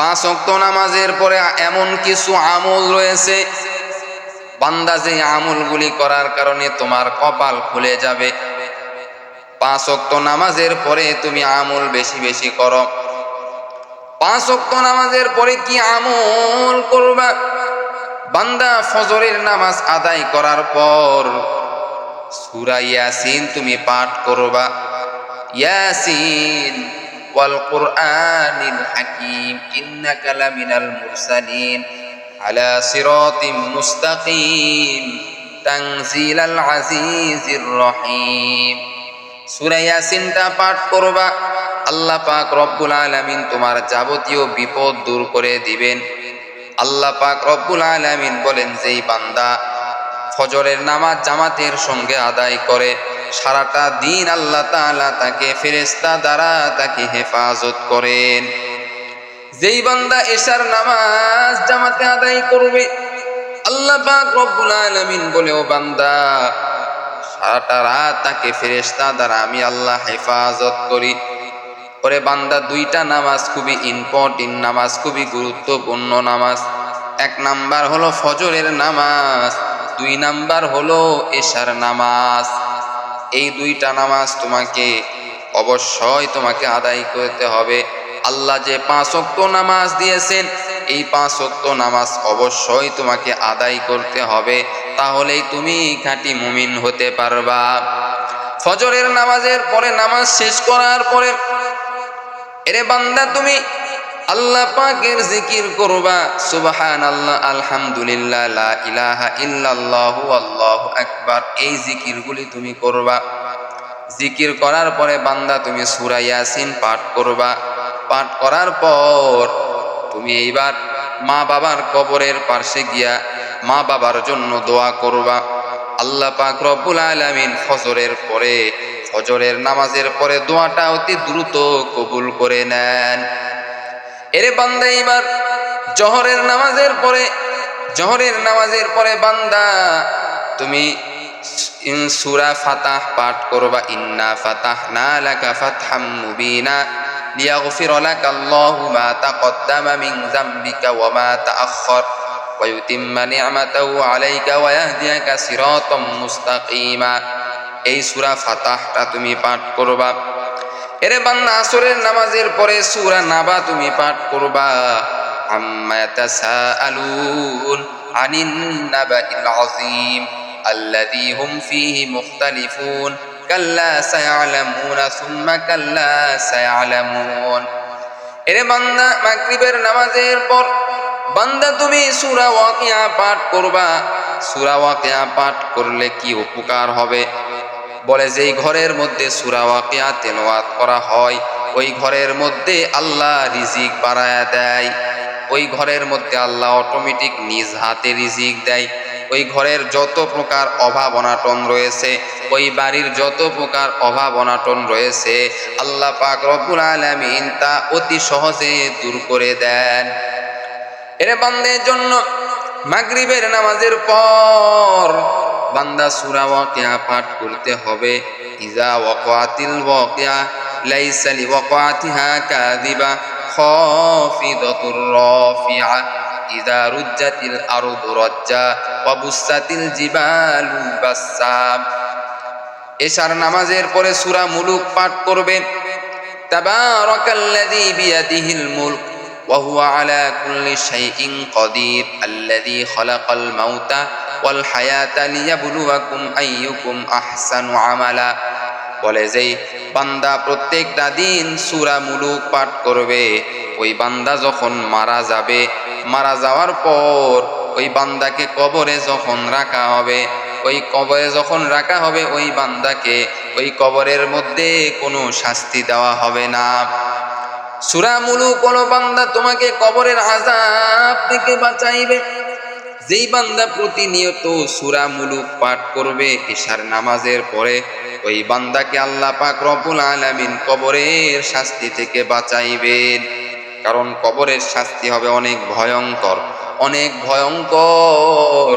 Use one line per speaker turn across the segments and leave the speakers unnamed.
পাঁচ অক্ত নামাজের পরে এমন কিছু আমল রয়েছে, বান্দা যে আমলগুলি করার কারণে তোমার কপাল খুলে যাবে। পাঁচ অক্ত নামাজের পরে তুমি আমল বেশি বেশি করো। পাঁচ অক্ত নামাজের পরে কি আমল করবা? বান্দা ফজরের নামাজ আদায় করার পর সূরা ইয়াসিন তুমি পাঠ করবা। ইয়াসিন কুরআনিল হাকিম, ইন্নাকা লামিনাল মুরসালিন, আলা সিরাতিম মুস্তাকিম তানজিলাল আজিজির রহিম। সূরা ইয়াসিনটা পাঠ করবা, আল্লাহ পাক রব্বুল আলামিন তোমার যাবতীয় বিপদ দূর করে দিবেন। আল্লাহ পাক রব্বুল আলামিন বলেন, যেই বান্দা ফজরের নামাজ জামাতের সঙ্গে আদায় করে সারাটা দিন আল্লাহ তালা তাকে ফেরেশতা দ্বারা তাকে হেফাজত করেন। যেই বান্দা এশার নামাজ জামাতে আদায় করবে, আল্লাহ পাক রব্বুল আলামিন বলে, ও বান্দা, সারাটা রাত তাকে ফেরেশতা দ্বারা আমি আল্লাহ হেফাজত করি। পরে বান্দা, দুইটা নামাজ খুবই ইম্পর্টেন্ট নামাজ, খুবই গুরুত্বপূর্ণ নামাজ। এক নাম্বার হলো ফজরের নামাজ, দুই নাম্বার হলো এশার নামাজ। এই দুইটা নামাজ তোমাকে অবশ্যই তোমাকে আদায় করতে হবে। আল্লাহ যে পাঁচ ওয়াক্ত নামাজ দিয়েছেন, এই পাঁচ ওয়াক্ত নামাজ অবশ্যই তোমাকে আদায় করতে হবে। তাহলেই তুমি খাঁটি মুমিন হতে পারবা। ফজরের নামাজের পরে নামাজ শেষ করার পরে, এরে বান্দা তুমি আল্লাহ পাকের জিকির করবা সুবহান আল্লাহ আলহামদুলিল্লাহ, লা ইলাহা ইল্লাল্লাহু, আল্লাহু আকবার। এই জিকিরগুলি তুমি করবা। জিকির করার পরে বান্দা তুমি সূরা ইয়াসিন পাঠ করবা। পাঠ করার পর তুমি এইবার মা বাবার কবরের পাশে গিয়া মা বাবার জন্য দোয়া করবা। আল্লাহ পাক রব্বুল আলামিন ফজরের পরে, ফজরের নামাজের পরে দোয়াটা অতি দ্রুত কবুল করে নেন। এরে বান্দা এবার জহরের নামাজের পরে, জহরের নামাজের পরে বান্দা, তুমি সুরা ফাতাহ পাঠ করবা, ইন্না ফাতাহ না লাকা ফাতহাম মুবিনা লিয়াগফির লাকা আল্লাহু মা তাকদ্দামা মিন যামবিকা ওয়া মা তাআখখার ওয়া ইউতিম্মা নি'মাতাহু আলাইকা ওয়া ইয়াহদিয়াকা সিরাতাম মুস্তাকিমা। এই সুরা ফাতাহটা তুমি পাঠ করবা। এরে বান্দা, আসরের নামাজের পরে সুরা নাবা তুমি পাঠ করবা। কাল্লা কাল্লা এরে বান্দা নামাজের পর বান্দা, তুমি সূরা ওয়াকিয়া পাঠ করবা। সূরা ওয়াকিয়া পাঠ করলে কি উপকার হবে? বলে যেই ঘরের মধ্যে সূরা ওয়াকিয়া তেলাওয়াত করা হয়, ওই ঘরের মধ্যে আল্লাহ রিজিক বাড়ায়া দেয়, ওই ঘরের মধ্যে আল্লাহ অটোমেটিক নিজ হাতে রিজিক দেয়, ওই ঘরের যত প্রকার অভাব অনাটন রয়েছে, ওই বাড়ির যত প্রকার অভাব অনাটন রয়েছে, আল্লাহ পাক রব্বুল আলামিন তা অতি সহজে দূর করে দেন। এর বান্দের জন্য মাগরিবের নামাজের পর বান্দা সূরা ওয়াকিয়া পাঠ করতে হবে ইজা ওয়াকাতিল ওয়াকিয়া লাইসা লিওয়াকাতিহা কাযিবা খাফিদাতুর রাফিআ ইজা রুজ্জাতিল আরদু রাজ্জা ওয়া বুসাতিল জিবালু বাসাম এশার নামাজের পরে সূরা মুলুক পাঠ করবে তাবারাকাল্লাযী বিয়াদিহিল মুলক وهو على كل شيء قدير الذي خلق الموت বলে যেই বান্দা প্রত্যেকটা দিন সুরা মুলুক পাঠ করবে। ওই বান্দা যখন মারা যাবে, মারা যাওয়ার পর ওই বান্দাকে কবরে যখন রাখা হবে, ওই কবরে যখন রাখা হবে, ওই বান্দাকে ওই কবরের মধ্যে কোনো শাস্তি দেওয়া হবে না। সুরামুলুক কোনো বান্দা তোমাকে কবরের আজাব থেকে বাঁচাইবে। যেই বান্দা প্রতিনিয়ত সুরা মুলুক পাঠ করবে, এশার নামাজের পরে ওই বান্দাকে আল্লাহ পাক রব্বুল আলামিন কবরের শাস্তি থেকে বাঁচাইবেন। কারণ কবরের শাস্তি হবে অনেক ভয়ঙ্কর অনেক ভয়ঙ্কর।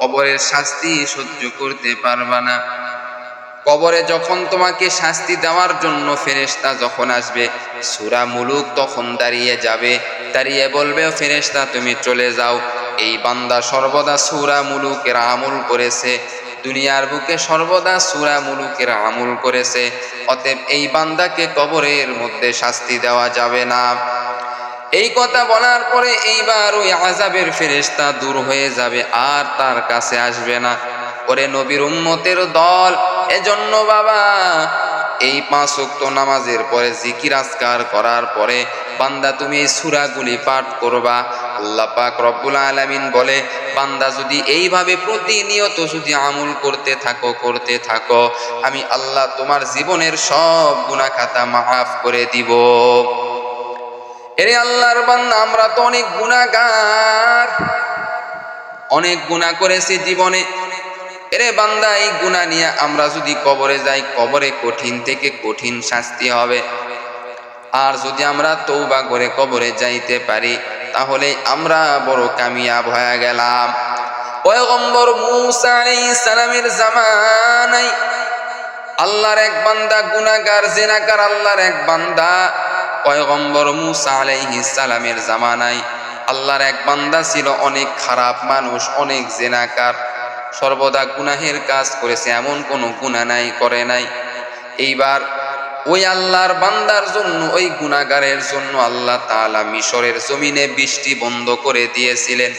কবরের শাস্তি সহ্য করতে পারবা না। কবরে যখন তোমাকে শাস্তি দেওয়ার জন্য ফেরেশতা যখন আসবে, সুরা মুলুক তখন দাঁড়িয়ে যাবে। দাঁড়িয়ে বলবে, ফেরেশতা, তুমি চলে যাও। এই বান্দা সর্বদা সুরা মুলুকের আমল করেছে। দুনিয়ার বুকে সর্বদা সুরা মুলুকের আমল করেছে। অতএব এই বান্দাকে কবরের মধ্যে শাস্তি দেওয়া যাবে না। এই কথা বলার পরে এইবার ওই আজাবের ফেরেশতা দূর হয়ে যাবে, আর তার কাছে আসবে না। ওরে নবীর উম্মতের দল এজন্য বাবা, এই পাঁচ ওয়াক্ত নামাজের পরে জিকির আজকার করার পরে বান্দা তুমি এই সূরাগুলি পাঠ করবা। আল্লাহ পাক রব্বুল আলামিন বলে, বান্দা যদি এইভাবে প্রতিনিয়ত যদি আমল করতে থাকো করতে থাকো, আমি আল্লাহ তোমার জীবনের সব গুনাহ খাতা মাফ করে দিব। এরে আল্লাহর বান্দা, আমরা তো অনেক গুণাগার অনেক গুণা করেছি জীবনে। এরে বান্দা, এই গুণা নিয়ে আমরা যদি কবরে যাই, কবরে কঠিন থেকে কঠিন শাস্তি হবে। আর যদি আমরা তৌবা করে কবরে যাইতে পারি, তাহলে আমরা বড় কামিয়াব হয়ে গেলাম। পয়গম্বর মুসা আলাইহিস সালামের জামানায়, আল্লাহর এক বান্দা গুনাগার জেনাকার আল্লাহর এক বান্দা, পয়গম্বর মুসা আলাইহিস সালামের জামানায়, আল্লাহর এক বান্দা ছিল অনেক খারাপ মানুষ, অনেক জেনাকার। সর্বদা গুনাহের কাজ করেছে, এমন কোনো গুনাহ নাই, করে নাই। এইবার ওই আল্লাহর বান্দার জন্য, ওই গুনাগারের জন্য আল্লাহ তাআলা মিশরের জমিনে বৃষ্টি বন্ধ করে দিয়েছিলেন।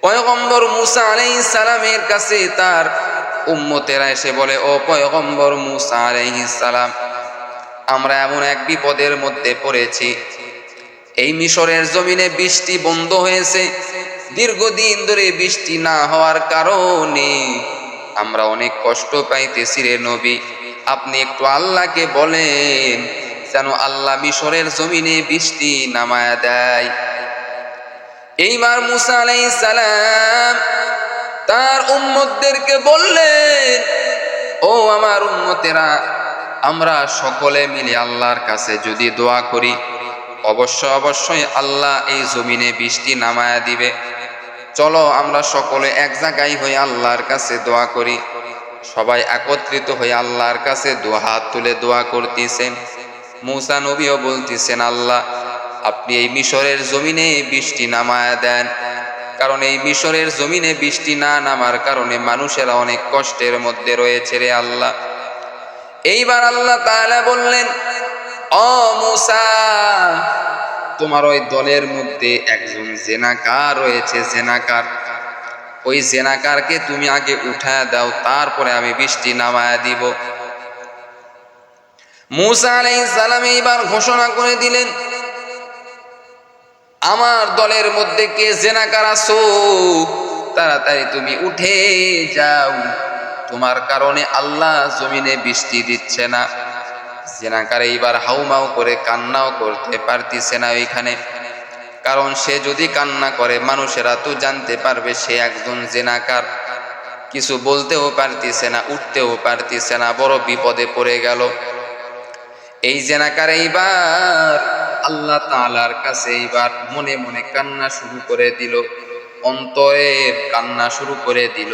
পয়গম্বর মুসা আলাইহিস সালামের কাছে তার উম্মতেরা এসে বলে, ও পয়গম্বর মুসা আলাইহিস সালাম, আমরা এমন এক বিপদের মধ্যে পড়েছি। এই মিশরের জমিনে বৃষ্টি বন্ধ হয়েছে দীর্ঘদিন ধরে বৃষ্টি না হওয়ার কারণে আমরা অনেক কষ্ট পাইতেছি রে নবী। আপনি একটু আল্লাহকে বলেন, যেন আল্লাহ মিশরের জমিনে বৃষ্টি নামায়া দেয়। এইবার মুসা আলাইহিস সালাম তার উম্মতদেরকে বললেন, ও আমার উম্মতেরা, আমরা সকলে মিলে আল্লাহর কাছে যদি দোয়া করি, অবশ্য অবশ্যই আল্লাহ এই জমিনে বৃষ্টি নামায়া দিবে। চলো আমরা সকলে এক জায়গায় হয়ে আল্লাহর কাছে দোয়া করি। সবাই একত্রিত হয়ে আল্লাহর কাছে দোয়া হাত তুলে দোয়া করতেছেন। মুসা নবীও বলতেছেন, আল্লাহ, আপনি এই মিশরের জমিনে বৃষ্টি নামায়া দেন। কারণ এই মিশরের জমিনে বৃষ্টি না নামার কারণে মানুষেরা অনেক কষ্টের মধ্যে রয়েছে রে আল্লাহ। এইবার আল্লাহ তাআলা বললেন, ও মুসা তোমার ওই দলের মধ্যে একজন জেনাকার রয়েছে, জেনাকার। ওই জেনাকারকে তুমি আগে উঠায় দাও, তারপরে আমি বৃষ্টি নামায়া দিব। মুসা আলাইহিস সালাম এইবার ঘোষণা করে দিলেন, আমার দলের মধ্যে কে জেনাকার আছো, তাড়াতাড়ি তুমি উঠে যাও। তোমার কারণে আল্লাহ জমিনে বৃষ্টি দিচ্ছে না। জেনাকার এইবার হাউমাউ করে কান্নাও করতে পারতিছে না ওইখানে। কারণ সে যদি কান্না করে, মানুষেরা তো জানতে পারবে সে একজন জেনাকার। কিছু বলতেও পারতিছে না, উঠতেও পারতিছে না, বড় বিপদে পড়ে গেল। এই জেনাকার এইবার আল্লাহ তালার কাছে এইবার মনে মনে কান্না শুরু করে দিল। অন্তরের কান্না শুরু করে দিল।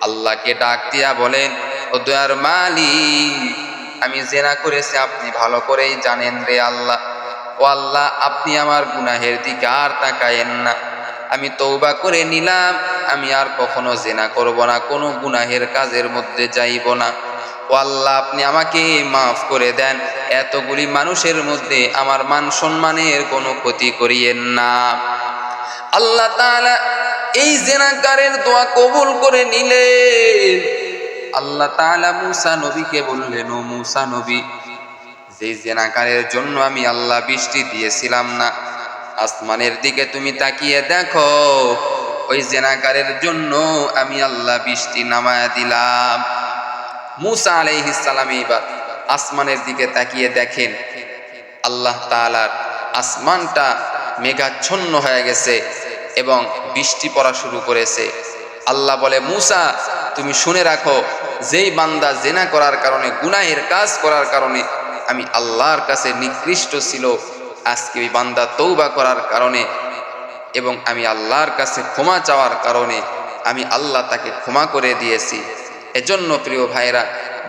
আল্লাহকে ডাক দিয়া বলেন, ও দয়ার মালিক আমি জেনা করেছি, আপনি ভালো করেই জানেন রে আল্লাহ। ও আল্লাহ, আপনি আমার গুনাহের দিকে আর তাকায়েন না। আমি তৌবা করে নিলাম, আমি আর কখনো জেনা করব না, কোনো গুনাহের কাজের মধ্যে যাইব না। ও আল্লাহ, আপনি আমাকে মাফ করে দেন, এতগুলি মানুষের মধ্যে আমার মান সম্মানের কোনো ক্ষতি করিয়েন না। আল্লাহ তাআলা এই জেনাকারের দোয়া কবুল করে নিলেন। আল্লাহ তাআলা মুসা নবীকে বললেন, ও মুসা নবী, যে জেনাকারের জন্য আমি আল্লাহ বৃষ্টি দিয়েছিলাম না, আসমানের দিকে তুমি তাকিয়ে দেখো, ওই জেনাকারের জন্য আমি আল্লাহ বৃষ্টি নামায় দিলাম। মুসা আলাইহিস সালাম এইবার আসমানের দিকে তাকিয়ে দেখেন, আল্লাহ তাআলার আসমানটা মেঘাচ্ছন্ন হয়ে গেছে এবং বৃষ্টি পড়া শুরু করেছে। আল্লাহ বলে, মুসা, তুমি শুনে রাখো যেই বান্দা জেনা করার কারণে, গুনাহের কাজ করার কারণে, আমি আল্লাহর কাছে নিকৃষ্ট ছিল। আজকে ওই বান্দা তৌবা করার কারণে এবং আমি আল্লাহর কাছে ক্ষমা চাওয়ার কারণে আমি আল্লাহ তাকে ক্ষমা করে দিয়েছি। এজন্য প্রিয় ভাইরা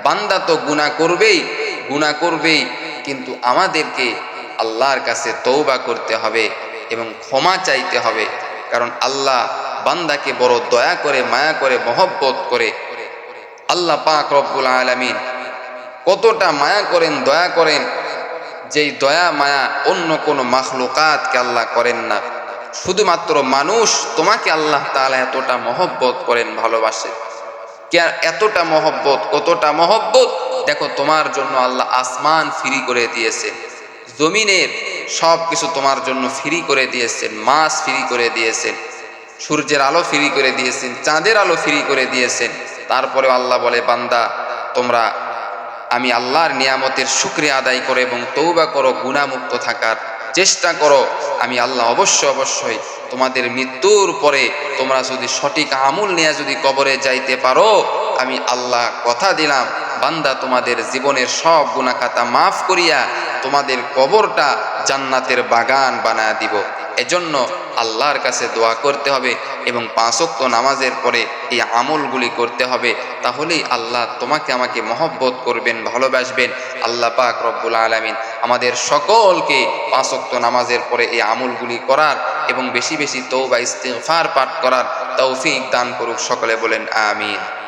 বান্দা তো গুনাহ করবেই গুনাহ করবেই, কিন্তু আমাদেরকে আল্লাহর কাছে তৌবা করতে হবে এবং ক্ষমা চাইতে হবে। কারণ আল্লাহ বান্দাকে বড় দয়া করে, মায়া করে, মহব্বত করে আল্লাহ পাক রব্বুল আলামিন কতটা মায়া করেন, দয়া করেন, যেই দয়া মায়া অন্য কোনো মাখলুকাতকে আল্লাহ করেন না। শুধুমাত্র মানুষ তোমাকে আল্লাহ তাআলা এতটা মহব্বত করেন, ভালোবাসে। আর এতটা মহব্বত, কতটা মহব্বত? দেখো, তোমার জন্য আল্লাহ আসমান ফ্রি করে দিয়েছেন জমিনের সব কিছু তোমার জন্য ফ্রি করে দিয়েছেন মাছ ফ্রি করে দিয়েছেন সূর্যের আলো ফ্রি করে দিয়েছেন চাঁদের আলো ফ্রি করে দিয়েছেন তারপরে আল্লাহ বলে, বান্দা, তোমরা, আমি আল্লাহর নিয়ামতের শুক্রিয়া আদায় করো এবং তৌবা করো গুণামুক্ত থাকার চেষ্টা করো। আমি আল্লাহ অবশ্যই অবশ্যই তোমাদের মৃত্যুর পরে তোমরা যদি সঠিক আমুল নিয়ে যদি কবরে যাইতে পারো, আমি আল্লাহ কথা দিলাম। বান্দা তোমাদের জীবনের সব গুণাখাতা মাফ করিয়া তোমাদের কবরটা জান্নাতের বাগান বানায় দিব। এজন্য আল্লাহর কাছে দোয়া করতে হবে এবং পাঁচক্ত নামাজের পরে এই আমলগুলি করতে হবে। তাহলেই আল্লাহ তোমাকে আমাকে মহব্বত করবেন, ভালোবাসবেন। আল্লাহ পাক রব্বুল আলমিন আমাদের সকলকে পাঁচক্ত নামাজের পরে এই আমলগুলি করার এবং বেশি বেশি তৌবা ইস্তেফার পাঠ করার তৌফিক দান করুক সকলে বলেন, আমিন।